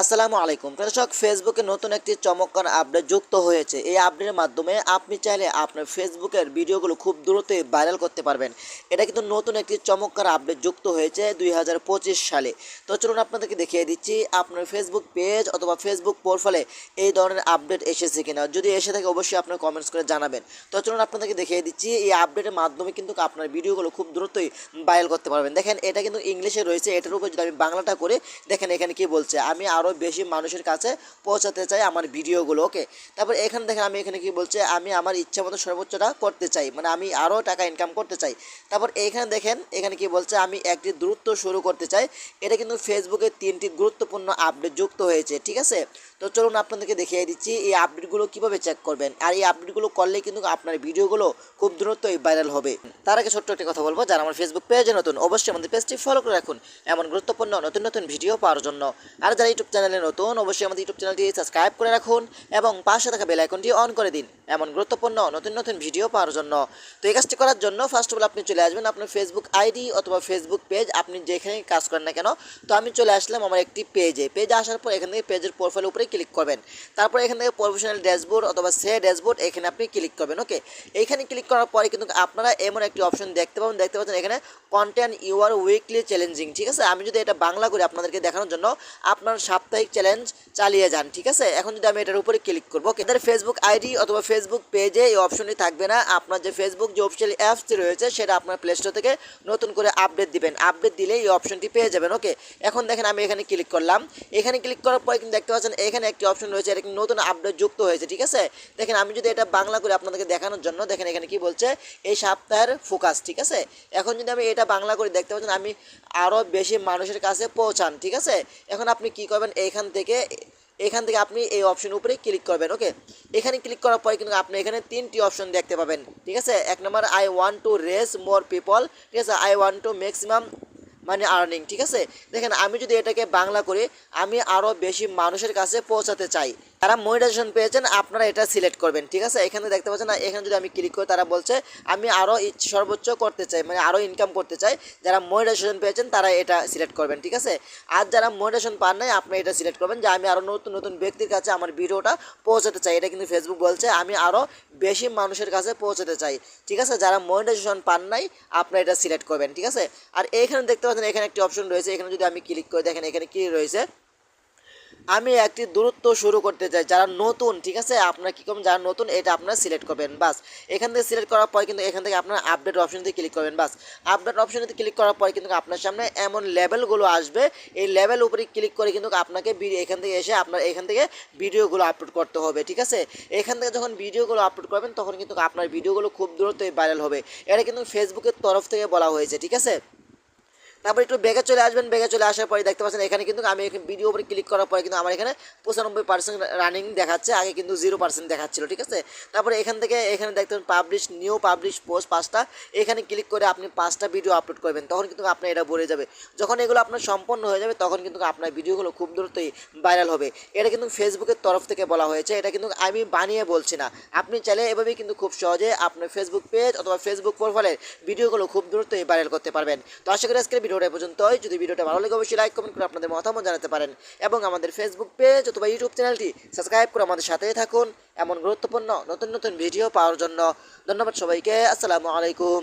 আসসালামু আলাইকুম। দর্শক ফেসবুকে নতুন একটি চমৎকার আপডেট যুক্ত হয়েছে। এই আপডেটের মাধ্যমে আপনি চাইলে আপনার ফেসবুকের ভিডিওগুলো খুব দ্রুতই ভাইরাল করতে পারবেন। এটা কিন্তু নতুন একটি চমৎকার আপডেট যুক্ত হয়েছে দুই হাজার পঁচিশ সালে। তো চলুন আপনাদেরকে দেখিয়ে দিচ্ছি, আপনার ফেসবুক পেজ অথবা ফেসবুক প্রোফাইলে এই ধরনের আপডেট এসেছে কিনা। যদি এসে থাকে, অবশ্যই আপনার কমেন্টস করে জানাবেন। তো চলুন আপনাদেরকে দেখিয়ে দিচ্ছি, এই আপডেটের মাধ্যমে কিন্তু আপনার ভিডিওগুলো খুব দ্রুতই ভাইরাল করতে পারবেন। দেখেন, এটা কিন্তু ইংলিশে রয়েছে, এটার উপর যদি আমি বাংলাটা করে, দেখেন এখানে কি বলছে, আমি আরও বেশি মানুষের কাছে পৌঁছাতে চাই আমার ভিডিওগুলো ওকে তারপর এখানে দেখেন আমি এখানে কি বলছে, আমি আমার ইচ্ছা মতো সর্বোচ্চটা করতে চাই মানে আমি আরও টাকা ইনকাম করতে চাই। তারপর এখানে দেখেন, এখানে কি বলছে, আমি একটি দূরত্ব শুরু করতে চাই। এটা কিন্তু ফেসবুকে তিনটি গুরুত্বপূর্ণ আপডেট যুক্ত হয়েছে, ঠিক আছে? তো চলুন আপনাদেরকে দেখিয়ে দিচ্ছি এই আপডেটগুলো কীভাবে চেক করবেন। আর এই আপডেটগুলো করলে কিন্তু আপনার ভিডিওগুলো খুব দ্রুতই ভাইরাল হবে। তার আগে ছোট্ট একটা কথা বলব, যারা আমার ফেসবুক পেজে নতুন, অবশ্যই আমাদের পেজটি ফলো করে রাখুন। এমন গুরুত্বপূর্ণ নতুন নতুন ভিডিও পাওয়ার জন্য। আর যারা ইউটিউব চ্যানেলে নতুন, অবশ্যই আমাদের ইউটিউব চ্যানেলটি সাবস্ক্রাইব করে রাখুন এবং পাশে থাকা বেল আইকনটি অন করে দিন। এমন গুরুত্বপূর্ণ নতুন নতুন ভিডিও পাওয়ার জন্য। তো এই কাজটি করার জন্য ফার্স্ট অফ অল আপনি চলে আসবেন আপনার ফেসবুক আইডি অথবা ফেসবুক পেজ আপনি যেখানে কাজ করেন না কেন, তো আমি চলে আসলাম আমার একটি পেজে পেজে আসার পর এখান থেকে পেজের প্রোফাইলের উপরে ক্লিক করবেন। তারপর এখান থেকে প্রফেশনাল ড্যাশবোর্ড অথবা সে ড্যাশবোর্ড এখানে আপনি ক্লিক করবেন ওকে এইখানে ক্লিক করার পরে কিন্তু আপনারা এমন একটি অপশন দেখতে পাবেন, দেখতে পাচ্ছেন এখানে কন্টেন্ট ইউআর উইকলি চ্যালেঞ্জিং ঠিক আছে? আমি যদি এটা বাংলা করে আপনাদেরকে দেখানোর জন্য, আপনার সাপ্তাহিক চ্যালেঞ্জ চালিয়ে যান, ঠিক আছে? এখন যদি আমি এটার উপরে ক্লিক করব এদের ফেসবুক আইডি অথবা ফেসবুক পেজে এই অপশনটি থাকবে না। আপনার যে ফেসবুক যে অফিসিয়াল অ্যাপসটি রয়েছে, সেটা আপনার প্লে স্টোর থেকে নতুন করে আপডেট দিবেন। আপডেট দিলে এই অপশনটি পেয়ে যাবেন ওকে এখন দেখেন আমি এখানে ক্লিক করলাম। এখানে ক্লিক করার পরে কিন্তু দেখতে পাচ্ছেন, এখানে একটি অপশন রয়েছে, এটা নতুন আপডেট যুক্ত হয়েছে, ঠিক আছে? দেখেন আমি যদি এটা বাংলা করে আপনাদেরকে দেখানোর জন্য, দেখেন এখানে কি বলছে, এই সপ্তাহের ফোকাস ঠিক আছে? এখন যদি আমি এটা বাংলা করে দেখতে পাচ্ছেন, আমি আরও বেশি মানুষের কাছে পৌঁছান, ঠিক আছে? এখন আপনি কি করবেন এইখান থেকে, এখান থেকে আপনি এই অপশন উপরে ক্লিক করবেন ওকে এখানে ক্লিক করার পরে কিন্তু আপনি এখানে তিনটি অপশন দেখতে পাবেন, ঠিক আছে? এক নম্বর I want to reach more people ঠিক আছে? আই ওয়ান্ট টু ম্যাক্সিমাম মানে আর্নিং ঠিক আছে? দেখেন, আমি যদি এটাকে বাংলা করি, আমি আরও বেশি মানুষের কাছে পৌঁছাতে চাই। তারা মনিটাইজেশন পেয়েছেন, আপনারা এটা সিলেক্ট করবেন, ঠিক আছে? এখানে দেখতে পাচ্ছেন না, এখানে যদি আমি ক্লিক করি, তারা বলছে, আমি আরও সর্বোচ্চ করতে চাই মানে আরও ইনকাম করতে চাই। যারা মনিটাইজেশন পেয়েছেন, তারা এটা সিলেক্ট করবেন, ঠিক আছে? আর যারা মনিটাইজেশন পান নাই, আপনি এটা সিলেক্ট করবেন যে, আমি আরও নতুন নতুন ব্যক্তির কাছে আমার ভিডিওটা পৌঁছাতে চাই। এটা কিন্তু ফেসবুক বলছে, আমি আরও বেশি মানুষের কাছে পৌঁছাতে চাই। ঠিক আছে? যারা মনিটাইজেশন পান নাই আপনারা এটা সিলেক্ট করবেন, ঠিক আছে? আর এখানে দেখতে পাচ্ছেন, এখানে একটি অপশন রয়েছে, এখানে যদি আমি ক্লিক করে, দেখেন এখানে কী রয়েছে? আমি একটি দূরত্ব শুরু করতে চাই, যারা নতুন, ঠিক আছে? আপনারা কী করবেন? যারা নতুন, এটা আপনারা সিলেক্ট করবেন, বাস। এখান থেকে সিলেক্ট করার পর কিন্তু এখান থেকে আপনার আপডেট অপশনতে ক্লিক করবেন, বাস। আপডেট অপশনতে ক্লিক করার পর কিন্তু আপনার সামনে এমন লেভেলগুলো আসবে। এই লেভেল উপরে ক্লিক করে কিন্তু আপনাকে এখান থেকে এসে আপনার এখান থেকে ভিডিওগুলো আপলোড করতে হবে, ঠিক আছে? এখান থেকে যখন ভিডিওগুলো আপলোড করবেন, তখন কিন্তু আপনার ভিডিওগুলো খুব দ্রুতই ভাইরাল হবে। এটা কিন্তু ফেসবুকের তরফ থেকে বলা হয়েছে, ঠিক আছে? তারপর একটু বেগে চলে আসবেন বেগে চলে আসার পরে দেখতে পাচ্ছেন এখানে কিন্তু আমি ভিডিও উপরে ক্লিক করার পরে কিন্তু আমার এখানে পঁচানব্বই পার্সেন্ট রানিং দেখাচ্ছে, আগে কিন্তু জিরো পার্সেন্ট দেখাচ্ছিল, ঠিক আছে? তারপরে এখান থেকে এখানে দেখতে পাবেন পাবলিশ নিউ পাবলিশ পোস্ট পাঁচটা, এখানে ক্লিক করে আপনি পাঁচটা ভিডিও আপলোড করবেন, তখন কিন্তু আপনার এটা ভরে যাবে। যখন এগুলো আপনার সম্পন্ন হয়ে যাবে, তখন কিন্তু আপনার ভিডিওগুলো খুব দ্রুতই ভাইরাল হবে। এটা কিন্তু ফেসবুকের তরফ থেকে বলা হয়েছে, এটা কিন্তু আমি বানিয়ে বলছি না। আপনি চাইলে এভাবেই কিন্তু খুব সহজে আপনার ফেসবুক পেজ অথবা ফেসবুক প্রোফাইলের ভিডিওগুলো খুব দ্রুতই ভাইরাল করতে পারবেন। তো আশা করি আজকের ভিডিওটা পর্যন্ত পর্যন্তই। যদি ভিডিওটা ভালো লাগে, অবশ্যই লাইক কমেন্ট করে আপনাদের মতামত জানাতে পারেন। এবং আমাদের ফেসবুক পেজ অথবা ইউটিউব চ্যানেলটি সাবস্ক্রাইব করে আমাদের সাথে থাকুন। এমন গুরুত্বপূর্ণ, নতুন নতুন ভিডিও পাওয়ার জন্য ধন্যবাদ সবাইকে। আসসালামু আলাইকুম।